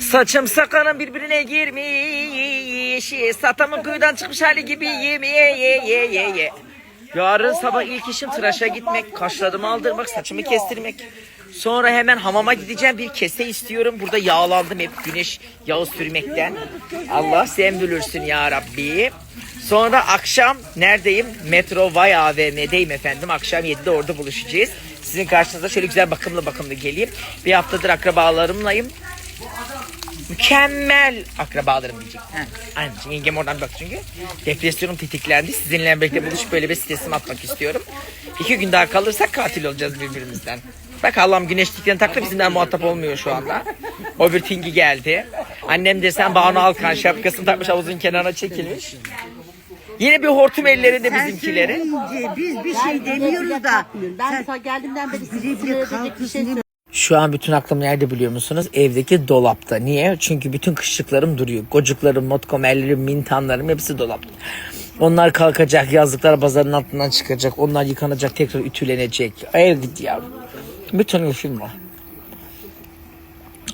Saçım sakalım birbirine girmiş. Satamın kuyudan çıkmış hali gibiyim. Ye ye ye ye ye. Yarın sabah ilk işim tıraşa gitmek, kaşlarımı aldırmak, saçımı kestirmek. Sonra hemen hamama gideceğim bir kese istiyorum. Burada yağlandım hep güneş yağı sürmekten. Allah sen bilirsin ya Rabbi. Sonra akşam neredeyim? Metro Vay AVM'deyim efendim. Akşam 7'de orada buluşacağız. Sizin karşınıza şöyle güzel bakımlı bakımlı geleyim. Bir haftadır akrabalarımlayım. Mükemmel akrabalarım diyecek. Aynen. Çünkü Yengem oradan bak çünkü. Depresyonum tetiklendi. Sizinle birlikte buluşup böyle bir stresimi atmak istiyorum. İki gün daha kalırsak katil olacağız birbirimizden. Bak Allah'ım güneşliklerini taktı bizimden muhatap olmuyor şu anda. O bir tingi geldi. Annem desen Banu Alkan şapkasını takmış havuzun kenarına çekilmiş. Yine bir hortum ellerinde bizimkileri. Söyleyince biz bir şey demiyoruz da. Ben geldiğimden beri size Bire bire kalkıyorsun. Şu an bütün aklım nerede biliyor musunuz? Evdeki dolapta. Niye? Çünkü bütün kışlıklarım duruyor. Gocuklarım, motkomerlerim, mintanlarım hepsi dolapta. Onlar kalkacak, yazlıklar bazarın altından çıkacak. Onlar yıkanacak, tekrar ütülenecek. Ev git yavrum. Bütün işim var.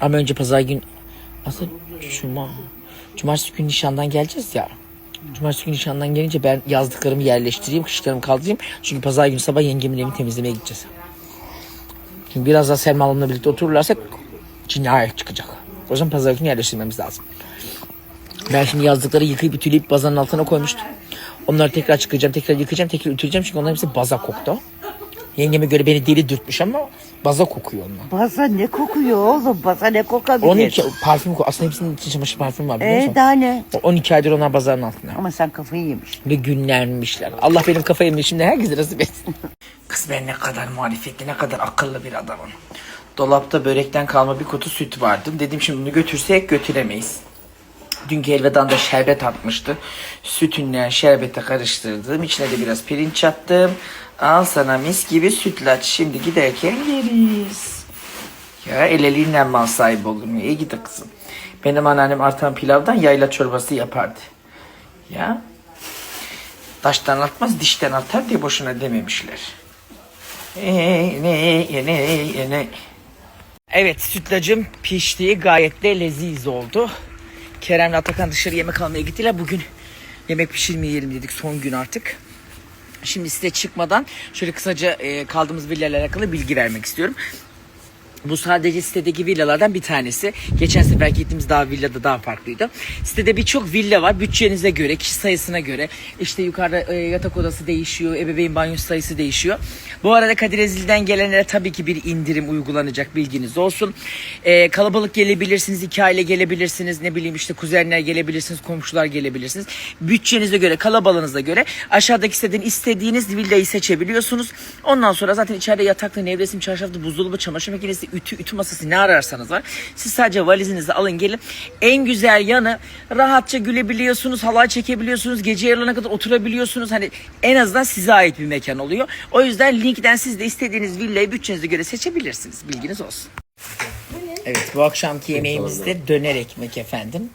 Ama önce pazar gün... Aslında cuma... Cumartesi günü nişandan geleceğiz ya. Cumartesi günü nişandan gelince ben yazdıklarımı yerleştireyim, kışlıklarımı kaldırayım. Çünkü pazar günü sabah yengemin evini temizlemeye gideceğiz. Şimdi biraz daha Selma Hanım'la birlikte otururlarsa cinayet çıkacak. O zaman pazar günü yerleştirmemiz lazım. Ben şimdi yazdıkları yıkayıp ütüleyip bazanın altına koymuştum. Onları tekrar çıkacağım, tekrar yıkayacağım, tekrar ütüleyeceğim. Çünkü onların hepsi baza koktu. Yengeme göre beni deli dürtmüş ama baza kokuyor onlar. Basa ne kokuyor oğlum? Basa ne kokabilir? 12 parfüm kokuyor. Aslında hepsinin için çamaşır parfüm var biliyor Ee musun? daha ne? O 12 aydır onlar bazarın altında. Ama sen kafayı yemiş. Ve günlenmişler. Allah benim kafayı şimdi herkese nasip etsin. Kız ben ne kadar marifetli, ne kadar akıllı bir adamım. Dolapta börekten kalma bir kutu süt vardı. Dedim şimdi bunu götürsek götüremeyiz. Dünkü helvadan da şerbet atmıştı. Sütünle şerbete karıştırdım. İçine de biraz pirinç attım. Al sana mis gibi sütlaç. Şimdi giderken yeriz. Ya el eliyle mal sahibi olur mu? İyi gidi kızım. Benim anneannem artan pilavdan yayla çorbası yapardı. Ya. Taştan atmaz dişten atar diye boşuna dememişler. Ee, ne, ne, ne. Evet sütlacım pişti gayet de leziz oldu. Kerem'le Atakan dışarı yemek almaya gittiler. Bugün yemek pişirmeyelim dedik son gün artık. Şimdi size çıkmadan şöyle kısaca e, kaldığımız villayla alakalı bilgi vermek istiyorum. Bu sadece sitedeki villalardan bir tanesi. Geçen sefer gittiğimiz daha villada daha farklıydı. Sitede birçok villa var. Bütçenize göre, kişi sayısına göre. işte yukarıda e, yatak odası değişiyor, ebeveyn banyosu sayısı değişiyor. Bu arada Kadir Ezil'den gelenlere tabii ki bir indirim uygulanacak bilginiz olsun. E, kalabalık gelebilirsiniz, iki aile gelebilirsiniz. Ne bileyim işte kuzenler gelebilirsiniz, komşular gelebilirsiniz. Bütçenize göre, kalabalığınıza göre aşağıdaki siteden istediğiniz villayı seçebiliyorsunuz. Ondan sonra zaten içeride yataklı, nevresim, çarşaflı, buzdolabı, çamaşır makinesi, ütü, ütü masası ne ararsanız var. Siz sadece valizinizi alın gelin. En güzel yanı rahatça gülebiliyorsunuz, halay çekebiliyorsunuz, gece yarılarına kadar oturabiliyorsunuz. Hani en azından size ait bir mekan oluyor. O yüzden linkten siz de istediğiniz villayı bütçenize göre seçebilirsiniz. Bilginiz olsun. Evet bu akşamki yemeğimiz de döner ekmek efendim.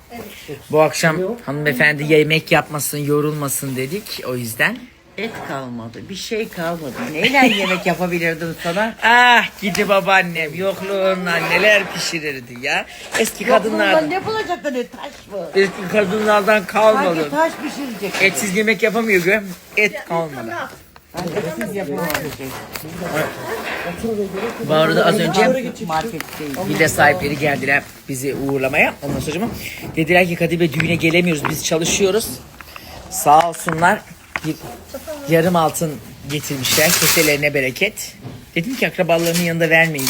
Bu akşam hanımefendi yemek yapmasın, yorulmasın dedik o yüzden. Et kalmadı. Bir şey kalmadı. Neyle yemek yapabilirdim sana? Ah gidi babaannem yokluğundan neler pişirirdi ya. Eski kadınlar ne bulacaktın et taş mı? eski kadınlardan kalmadı. Sanki taş pişirecek. Etsiz yemek yapamıyor gö. Et kalmadı. Siz. Bu arada az önce Marketteyim. villa sahipleri geldiler bizi uğurlamaya. Ondan sonra dediler ki Kadir Bey düğüne gelemiyoruz biz çalışıyoruz. Sağ olsunlar bir yarım altın getirmişler. Keselerine bereket. Dedim ki akrabalarının yanında vermeyin.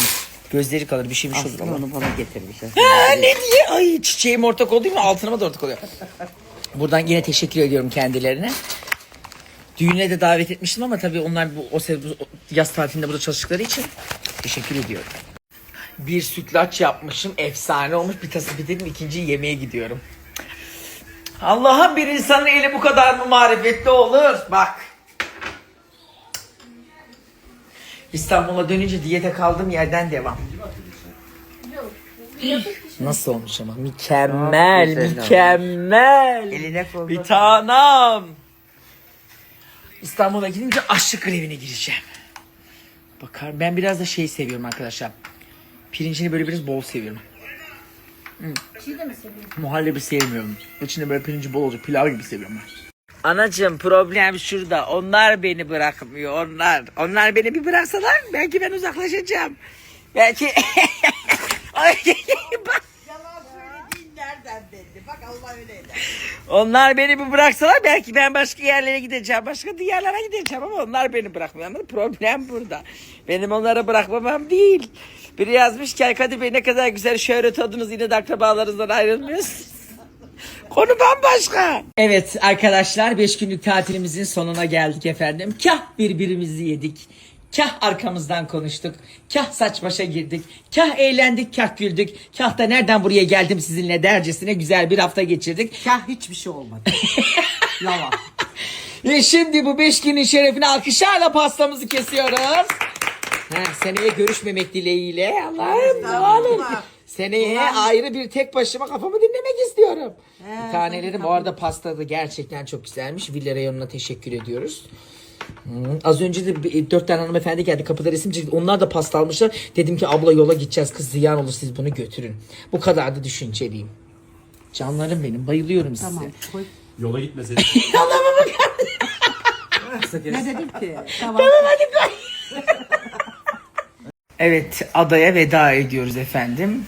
Gözleri kalır bir şeymiş olur Aslan ama. onu bana getirmiş. Ha, ne diye? Ay çiçeğim ortak oldu mu altınıma da ortak oluyor. Buradan yine teşekkür ediyorum kendilerine. Düğüne de davet etmiştim ama tabii onlar bu, o, se- bu yaz tatilinde burada çalıştıkları için teşekkür ediyorum. Bir sütlaç yapmışım. Efsane olmuş. Bir tası bitirdim. ikinci yemeğe gidiyorum. Allah'ım bir insanın eli bu kadar mı marifetli olur? Bak. İstanbul'a dönünce diyete kaldığım yerden devam. Nasıl olmuş ama? Mükemmel, Çok güzel mükemmel. Eline koluna Bir tanem. İstanbul'a gidince aşçı grevine gireceğim. Bakar ben biraz da şey seviyorum arkadaşlar. Pirincini böyle biraz bol seviyorum. Muhallebi sevmiyorum. İçinde böyle pirinci bol olacak pilav gibi seviyorum ben. Anacığım problem şurada. Onlar beni bırakmıyor. Onlar. Onlar beni bir bıraksalar belki ben uzaklaşacağım. Belki... Bak. Onlar beni bir bıraksalar belki ben başka yerlere gideceğim. Başka diyarlara gideceğim ama onlar beni bırakmıyor. Anladın? Problem burada. Benim onları bırakmamam değil. Biri yazmış ki "Ay Kadir Bey ne kadar güzel şöhret oldunuz yine de akrabalarınızdan ayrılmıyorsunuz. Konu bambaşka. Evet arkadaşlar 5 günlük tatilimizin sonuna geldik efendim. Kah birbirimizi yedik. Kah arkamızdan konuştuk. Kah saç başa girdik. Kah eğlendik, kah güldük. Kah da nereden buraya geldim sizinle dercesine güzel bir hafta geçirdik. Kah hiçbir şey olmadı. Yalan. Ve şimdi bu 5 günün şerefine alkışlarla pastamızı kesiyoruz. Ha, seneye görüşmemek dileğiyle. Allah'ım ne olur. Seneye ayrı bir tek başıma kafamı dinlemek istiyorum. Bir tanelerim bu arada pasta da gerçekten çok güzelmiş. Villa reyonuna teşekkür ediyoruz. Hmm, Az önce de bir- dört tane hanımefendi geldi kapıda resim çekti. Onlar da pasta almışlar. Dedim ki abla yola gideceğiz kız ziyan olur siz bunu götürün. Bu kadar da düşünceliyim. Canlarım benim bayılıyorum size. tamam koy. Yola gitmeseydin. Ne dedim ki? Tamam. Evet adaya veda ediyoruz efendim.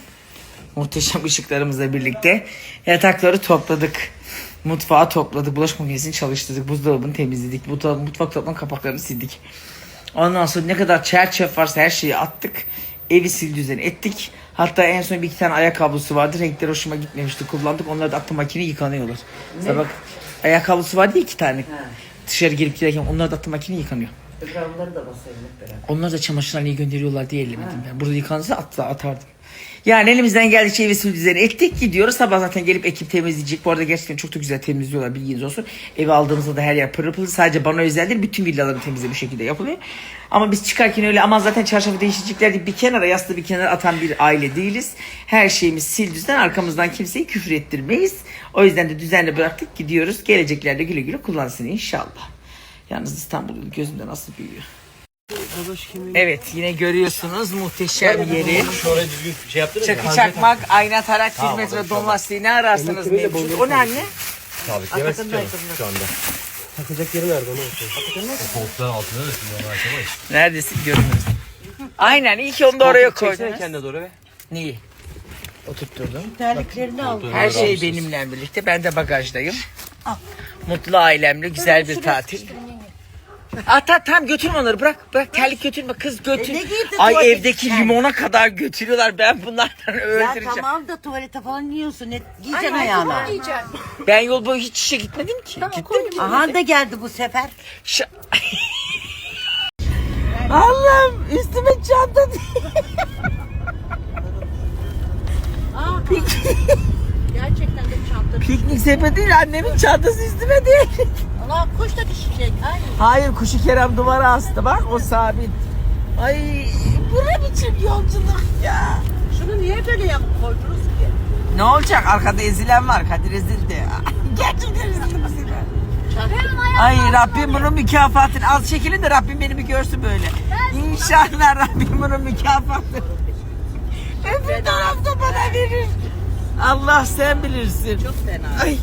Muhteşem ışıklarımızla birlikte yatakları topladık. Mutfağı topladık. Bulaşık makinesini çalıştırdık. Buzdolabını temizledik. Mutfak toplanan kapaklarını sildik. Ondan sonra ne kadar çer çöp varsa her şeyi attık. Evi sil düzen ettik. Hatta en son bir iki tane ayakkabısı vardı. Renkleri hoşuma gitmemişti. Kullandık. Onları da attım makine yıkanıyorlar. Sabah ayakkabısı vardı ya iki tane. Dışarı girip girerken onları da attım makine yıkanıyor. Ekranları da basayım hep beraber. Onlar da çamaşırlarını gönderiyorlar diye ellemedim ben. Burada yıkanırsa atla atardım. Yani elimizden geldikçe evi sil düzeni ettik gidiyoruz. Sabah zaten gelip ekip temizleyecek. Bu arada gerçekten çok da güzel temizliyorlar bilginiz olsun. Evi aldığımızda da her yer pırıl pırıl. Sadece bana özel değil bütün villaların temizliği bu şekilde yapılıyor. Ama biz çıkarken öyle aman zaten çarşafı değişecekler diye bir kenara yastığı bir kenara atan bir aile değiliz. Her şeyimiz sil düzen arkamızdan kimseyi küfür ettirmeyiz. O yüzden de düzenli bıraktık gidiyoruz. Geleceklerde güle güle kullansın inşallah. Yalnız İstanbul gözümde nasıl büyüyor. Evet yine görüyorsunuz muhteşem yeri. Oraya düzgün şey yaptınız mı? Çakı çakmak, ayna tarak, bir metre don lastiği ne ararsanız mevcut. O ne anne? Yemez ki canım şu anda. Takacak yeri nerede onu. O koltukların altında da şimdi onu açamayız. Neredesin görünmez. Aynen iyi ki onu da oraya Çeksene koydunuz. kendine doğru be. Neyi? Oturtturdum. Terliklerini al. Her şey benimle birlikte. Ben de bagajdayım. Mutlu ailemle güzel bir tatil. At at tamam götürme onları bırak bırak terlik götürme kız götür. E, ne giydin Ay tuvalete evdeki gitsen? limona kadar götürüyorlar ben bunlardan Ya öldüreceğim. tamam da tuvalete falan yiyorsun. Ne giyeceksin ayağına? Ben yol boyu hiç işe gitmedim ki. Gittim ki. Aha da geldi bu sefer. Ş- Allah'ım üstüme çanta değil. Gerçekten de çanta. Piknik sepeti değil annemin çantası üstüme değil. Allah kuş da düşecek. Ay. Hayır kuşu Kerem duvara astı bak o sabit. Ay bu ne biçim yolculuk ya. Şunu niye böyle yapıp koydunuz ki? Ne olacak arkada ezilen var Kadir ezildi. Gerçekten ezildi sefer. Ay Rabbim bunun mükafatını az çekilin de Rabbim beni bir görsün böyle. İnşallah Rabbim bunun mükafatını öbür tarafta bana verir. Allah sen bilirsin. Çok fena. Ay